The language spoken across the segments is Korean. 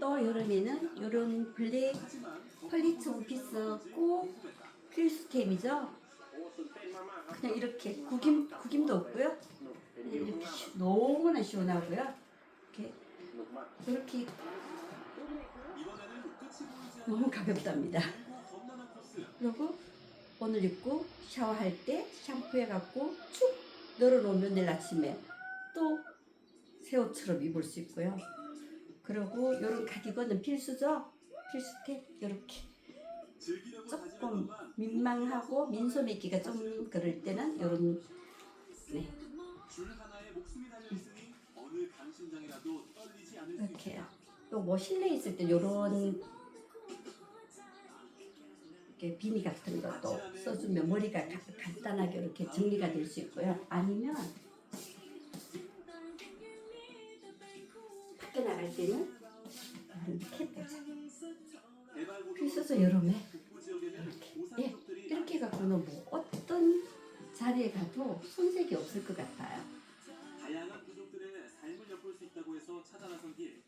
또 여름에는 이런 블랙 퀄리티 원피스 꼭 필수템이죠. 그냥 이렇게 구김 구김도 없고요. 이렇게 시- 너무나 시원하고요. 이렇게 이렇게 너무 가볍답니다. 그리고 오늘 입고 샤워할 때 샴푸해갖고 축 널어놓으면 내일 아침에 또 새 옷처럼 입을 수 있고요. 그리고 이런 가디건은 필수죠. 필수템 이렇게 조금 민망하고 민소 매기가 좀 그럴 때는 이런 네 이렇게요. 또뭐 실내에 있을 때 이런 이렇게 비니 같은 것도 써주면 머리가 가- 간단하게 이렇게 정리가 될 수 있고요. 아니면 밖에 나갈 때는 캡 보자. 필수서 여름에 북부 지역에는 이렇게 예 이렇게 갖고는 뭐 어떤 자리에 가도 손색이 없을 것 같아요. 다양한 부족들의 삶을 엿볼 수 있다고 해서 찾아 나선 길.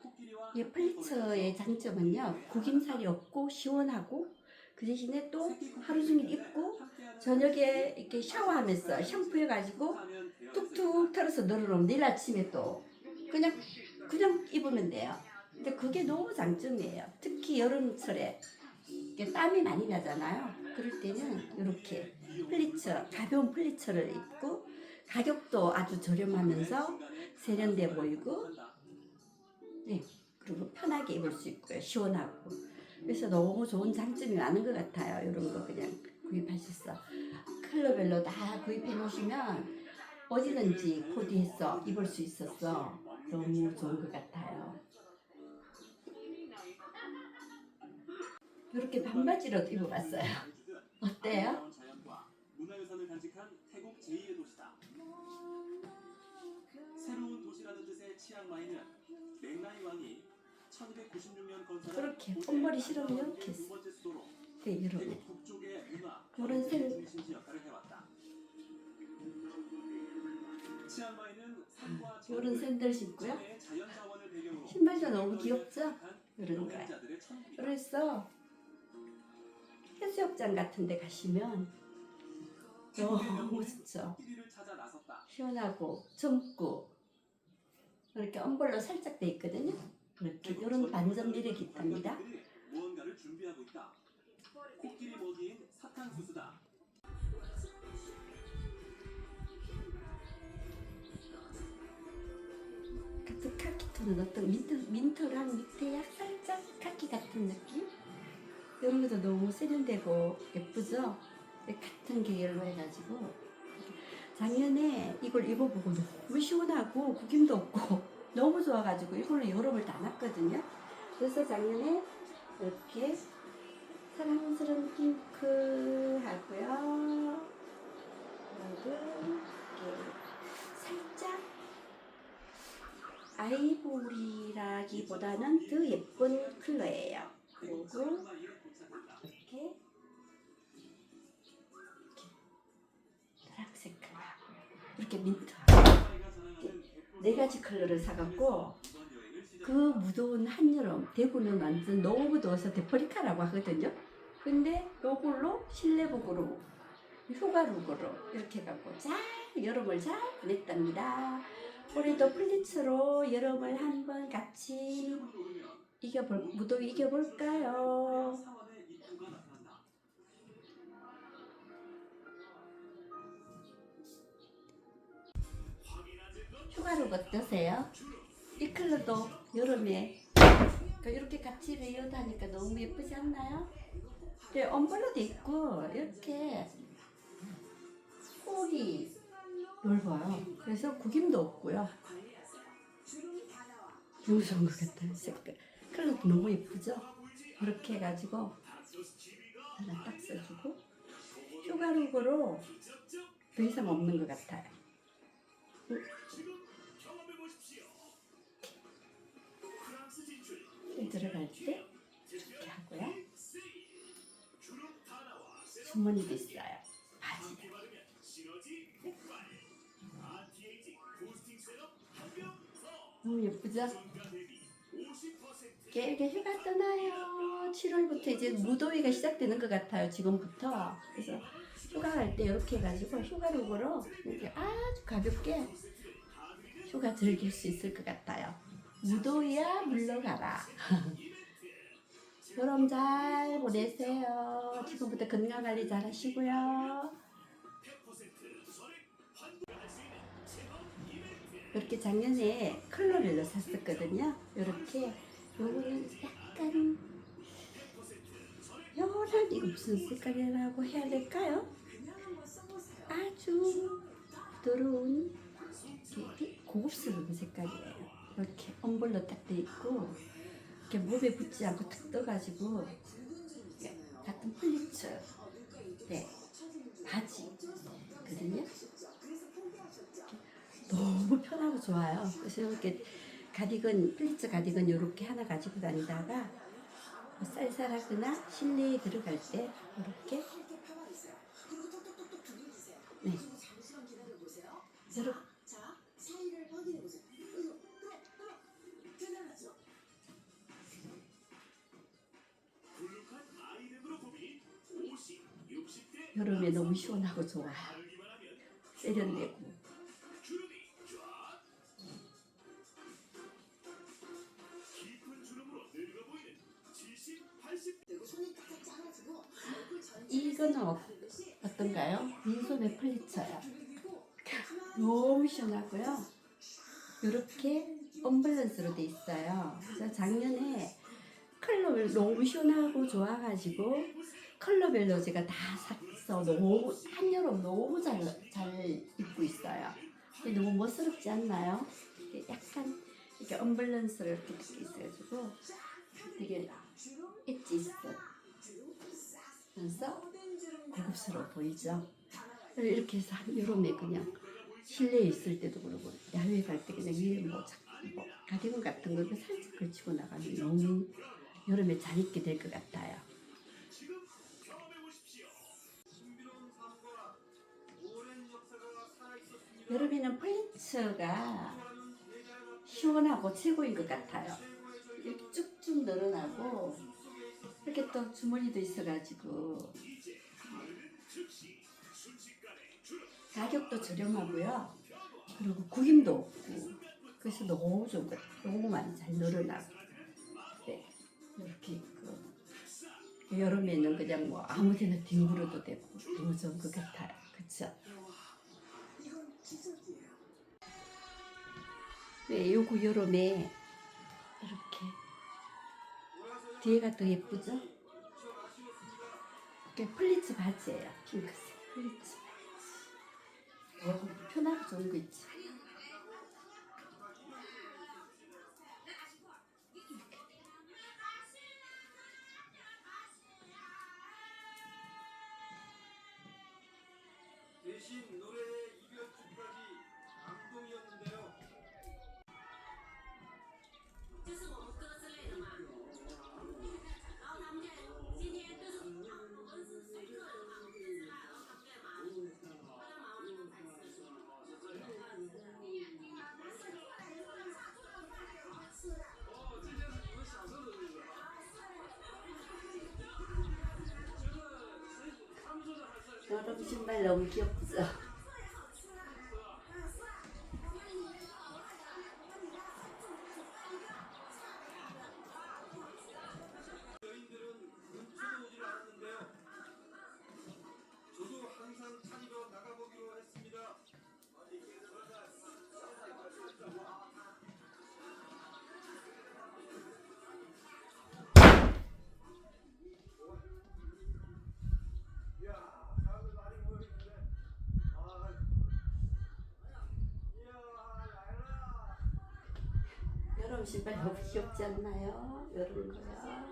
코끼리와 이 플리츠의 장점은요 구김살이 없고 시원하고 그 대신에 또 하루 종일 입고 저녁에 이렇게 샤워하면서 샴푸해가지고 툭툭 털어서 널어놓으면 내일 아침에 또 그냥 그냥 입으면 돼요. 근데 그게 너무 장점이에요. 특히 여름철에 땀이 많이 나잖아요. 그럴 때는 이렇게 플리츠 가벼운 플리츠를 입고 가격도 아주 저렴하면서 세련돼 보이고 네 그리고 편하게 입을 수 있고요 시원하고 그래서 너무 좋은 장점이 많은 것 같아요 이런 거 그냥 구입하셔서 컬러별로 다 구입해 놓으시면 어디든지 코디해서 입을 수 있어서 너무 좋은 것 같아요 이렇게 반바지로 입어봤어요 어때요? 문화유산을 간직한 태국 제2의 도시다. 새로운 도시라는 뜻의 치앙마이는 맹나이 왕이 1296년 건설한 그렇게 고대 콧머리 싫으면 수도로 네 이러네 문화, 요런 색- 요런 샌들 신고요 신발도 너무 귀엽죠? 여행자들의 천국이다. 그래서 해수욕장 같은 데 가시면 너무 좋죠. 시원하고 젊고 이렇게 엄벌로 살짝 돼 있거든요. 이렇게 이런 반전 매력이 있답니다. 무언가를 준비하고 있다. 코끼리 먹이인 사탕수수다. 같은 카키 톤은 어떤 민트, 민트랑 밑에 약 살짝 카키 같은 느낌? 이런 것도 너무 세련되고 예쁘죠? 네, 같은 계열로 해가지고 작년에 이걸 입어보고 너무 시원하고 구김도 없고 너무 좋아가지고 이걸로 여름을 다 놨거든요. 그래서 작년에 이렇게 사랑스러운 핑크 하고요. 그리고 이렇게 살짝 아이보리라기보다는 더 예쁜 컬러예요. 그리고. 이렇게 이렇게 노란색 컬러하고요. 이렇게 민트 치앙마이가 자랑하는 네 가지 컬러를 사갖고. 그 무더운 한여름 대구는 완전 너무 더워서 데퍼리카라고 하거든요. 근데 요걸로 실내복으로 휴가룩으로 이렇게 해갖고 잘 여름을 잘 보냈답니다. 우리도 플리츠로 여름을 한번 같이 이겨볼 무더위 이겨볼까요? 휴가룩 어떠세요? 이 컬러도 여름에 그러니까 이렇게 같이 레이어 다니까 너무 예쁘지 않나요? 네, 엄벌로도 있고 이렇게 폭이 넓어요. 그래서 구김도 없고요. 너무 좋은 것 같아요. 색깔. 컬러도 너무 예쁘죠? 이렇게 해가지고 하나 딱 써주고 휴가룩으로 더 이상 없는 것 같아요. 들어갈 때 이렇게 하고요. 주머니도 있어요. 바지. 너무 예쁘죠? 이렇게, 이렇게 휴가 떠나요. 7월부터 이제 무더위가 시작되는 것 같아요. 지금부터. 그래서 휴가 갈 때 이렇게 해가지고 휴가룩으로 이렇게 아주 가볍게 휴가 즐길 수 있을 것 같아요. 무더위야 물러가라. 여름 잘 보내세요. 지금부터 건강 관리 잘 하시고요. 이렇게 작년에 컬러별로 샀었거든요. 이렇게 요거는 약간 요런 이거 무슨 색깔이라고 해야 될까요? 아주 부드러운 고급스러운 색깔이에요. 이렇게 엄벌로 딱 돼 있고 이렇게 몸에 붙지 않고 탁 떠가지고 같은 플리츠 네 바지거든요. 너무 편하고 좋아요. 그래서 이렇게 가디건, 플리츠 가디건 이렇게 하나 가지고 다니다가 뭐 쌀쌀하거나 실내에 들어갈 때 이렇게 네. 이렇게 여름에 너무 시원하고 좋아요. 세련되고 이거는 어, 어떤가요? 민소매 플리처요. 너무 시원하고요. 이렇게 언밸런스로 돼 있어요. 그래서 작년에 컬러를 너무 시원하고 좋아가지고 컬러별로 제가 다 샀 어. 너무 한여름 너무 잘, 잘 입고 있어요. 너무 멋스럽지 않나요? 약간 이렇게 언밸런스를 이렇게 돼 있어가지고 되게 엣지 있어. 그래서 고급스러워 보이죠? 이렇게 해서 한 여름에 그냥 실내에 있을 때도 그러고 야외 갈때 그냥 위에 뭐, 자- 뭐 가디건 같은 거 이렇게 살짝 걸치고 나가면 너무 여름에 잘 입게 될 것 같아요. 여름에는 플리츠가 시원하고 최고인 것 같아요. 이렇게 쭉쭉 늘어나고 이렇게 또 주머니도 있어가지고 가격도 저렴하고요. 그리고 구김도 없고 그래서 너무 좋은 것 같아요. 너무 많이 잘 늘어나고 네, 이렇게 있고 여름에는 그냥 뭐 아무 데나 뒹굴어도 되고 너무 좋은 것 같아요. 그쵸? 네, 요거 여름에 이렇게 뒤에가 더 예쁘죠? 이게 플리츠 바지예요. 핑크색 플리츠 바지. 어, 편하고 좋은 거 있지. 是 여름 신발 너무 귀엽 신발 너무 귀엽지 않나요? 여름 거요.